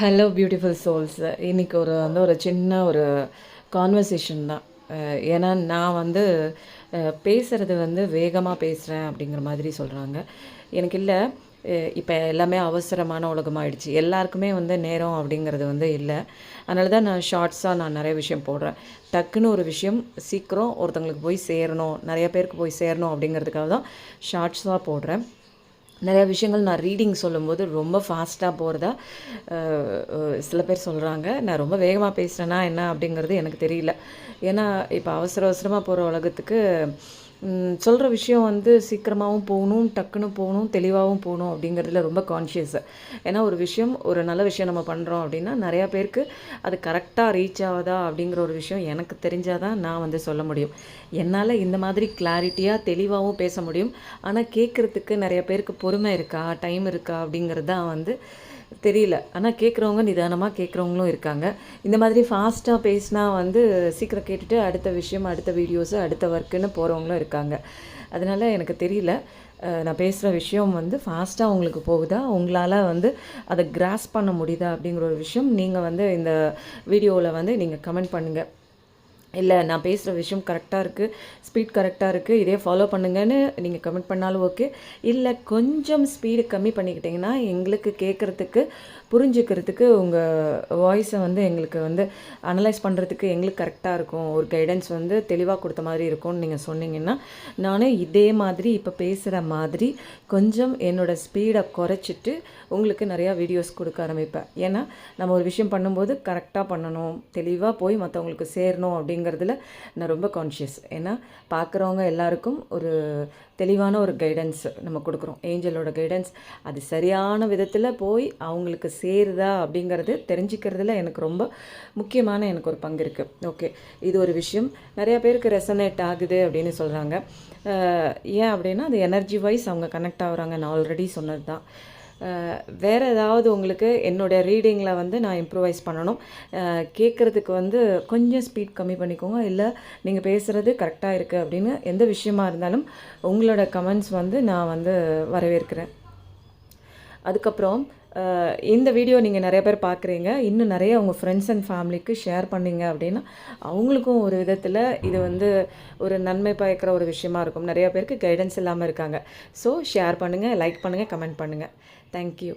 Hello beautiful souls இன்றைக்கி ஒரு வந்து ஒரு சின்ன ஒரு கான்வர்சேஷன் தான். ஏன்னா நான் வந்து பேசுகிறது வந்து வேகமாக பேசுகிறேன் அப்படிங்கிற மாதிரி சொல்கிறாங்க எனக்கு இல்லை இப்போ எல்லாமே அவசரமான உலகமாகிடுச்சு எல்லாருக்குமே வந்து நேரம் அப்படிங்கிறது வந்து இல்லை. அதனால தான் நான் ஷார்ட்ஸாக நான் நிறைய விஷயம் போடுறேன். டக்குன்னு ஒரு விஷயம் சீக்கிரம் ஒருத்தங்களுக்கு போய் சேரணும் நிறைய பேருக்கு போய் சேரணும் அப்படிங்கிறதுக்காக தான் ஷார்ட்ஸாக போடுறேன். நிறையா விஷயங்கள் நான் ரீடிங் சொல்லும்போது ரொம்ப ஃபாஸ்ட்டாக போகிறதா சில பேர் சொல்கிறாங்க நான் ரொம்ப வேகமாக பேசுகிறேன்னா என்ன அப்படிங்கிறது எனக்கு தெரியல. ஏன்னா இப்போ அவசர அவசரமாக போகிற உலகத்துக்கு சொல்கிற விஷயம் வந்து சீக்கிரமாகவும் போகணும் டக்குன்னு போகணும் தெளிவாகவும் போகணும் அப்படிங்கிறதுல ரொம்ப கான்ஷியஸு ஏன்னா ஒரு விஷயம் ஒரு நல்ல விஷயம் நம்ம பண்ணுறோம் அப்படின்னா நிறையா பேருக்கு அது கரெக்டாக ரீச் ஆகுதா அப்படிங்கிற ஒரு விஷயம் எனக்கு தெரிஞ்சால் தான் நான் வந்து சொல்ல முடியும். என்னால் இந்த மாதிரி கிளாரிட்டியாக தெளிவாகவும் பேச முடியும். ஆனால் கேட்குறதுக்கு நிறைய பேருக்கு பொறுமை இருக்கா டைம் இருக்கா அப்படிங்கிறது தான் வந்து தெரியல. ஆனால் கேட்குறவங்க நிதானமாக கேட்குறவங்களும் இருக்காங்க. இந்த மாதிரி ஃபாஸ்ட்டாக பேசினா வந்து சீக்கிரம் கேட்டுட்டு அடுத்த விஷயம் அடுத்த வீடியோஸு அடுத்த ஒர்க்குன்னு போகிறவங்களும் இருக்காங்க. அதனால் எனக்கு தெரியல. நான் பேசுகிற விஷயம் வந்து ஃபாஸ்ட்டாக உங்களுக்கு போகுதா? உங்களால் வந்து அதை கிராஸ் பண்ண முடியுதா? அப்படிங்கிற ஒரு விஷயம் நீங்கள் வந்து இந்த வீடியோவில் வந்து நீங்கள் கமெண்ட் பண்ணுங்கள் இல்லை நான் பேசுகிற விஷயம் கரெக்டாக இருக்குது ஸ்பீட் கரெக்டாக இருக்குது இதே ஃபாலோ பண்ணுங்கன்னு நீங்கள் கமெண்ட் பண்ணாலும் ஓகே இல்லை கொஞ்சம் ஸ்பீடு கம்மி பண்ணிக்கிட்டிங்கன்னா எங்களுக்கு கேட்குறதுக்கு புரிஞ்சுக்கிறதுக்கு உங்கள் வாய்ஸை வந்து எங்களுக்கு வந்து அனலைஸ் பண்ணுறதுக்கு எங்களுக்கு கரெக்டாக இருக்கும். ஒரு கைடன்ஸ் வந்து தெளிவாக கொடுத்த மாதிரி இருக்கும்னு நீங்கள் சொன்னீங்கன்னா நானும் இதே மாதிரி இப்போ பேசுகிற மாதிரி கொஞ்சம் என்னோட ஸ்பீடை குறைச்சிட்டு உங்களுக்கு நிறையா வீடியோஸ் கொடுக்க ஆரம்பிப்பேன். ஏன்னா நம்ம ஒரு விஷயம் பண்ணும்போது கரெக்டாக பண்ணணும் தெளிவாக போய் மற்றவங்களுக்கு சேரணும் அப்படின்னு அப்படிங்கிறதுல நான் ரொம்ப கான்ஷியஸ் ஏன்னா பார்க்குறவங்க எல்லாருக்கும் ஒரு தெளிவான ஒரு கைடன்ஸ் நம்ம கொடுக்குறோம். ஏஞ்சலோட கைடன்ஸ் அது சரியான விதத்தில் போய் அவங்களுக்கு சேருதா அப்படிங்கிறது தெரிஞ்சுக்கிறதுல எனக்கு ரொம்ப முக்கியமான எனக்கு ஒரு பங்கு இருக்குது ஓகே இது ஒரு விஷயம். நிறையா பேருக்கு ரெசனேட் ஆகுது அப்படின்னு சொல்கிறாங்க ஏன் அப்படின்னா அது எனர்ஜி வைஸ் அவங்க கனெக்ட் ஆகுறாங்க நான் ஆல்ரெடி சொன்னது தான் வேறு ஏதாவது உங்களுக்கு என்னுடைய ரீடிங்கில் வந்து நான் இம்ப்ரூவைஸ் பண்ணணும். கேட்குறதுக்கு வந்து கொஞ்சம் ஸ்பீட் கம்மி பண்ணிக்கோங்க. இல்லை நீங்கள் பேசுகிறது கரெக்டாக இருக்குது அப்படின்னு எந்த விஷயமா இருந்தாலும் உங்களோட கமெண்ட்ஸ் வந்து நான் வந்து வரவேற்கிறேன். அதுக்கப்புறம் இந்த வீடியோ நீங்கள் நிறைய பேர் பார்க்குறீங்க. இன்னும் நிறைய உங்கள் ஃப்ரெண்ட்ஸ் அண்ட் ஃபேமிலிக்கு ஷேர் பண்ணீங்க அப்படின்னா அவங்களுக்கும் ஒரு விதத்தில் இது வந்து ஒரு நன்மை பயக்கிற ஒரு விஷயமா இருக்கும். நிறைய பேருக்கு கைடன்ஸ் இல்லாமல் இருக்காங்க. ஸோ ஷேர் பண்ணுங்கள் லைக் பண்ணுங்கள் கமெண்ட் பண்ணுங்கள் தேங்க்யூ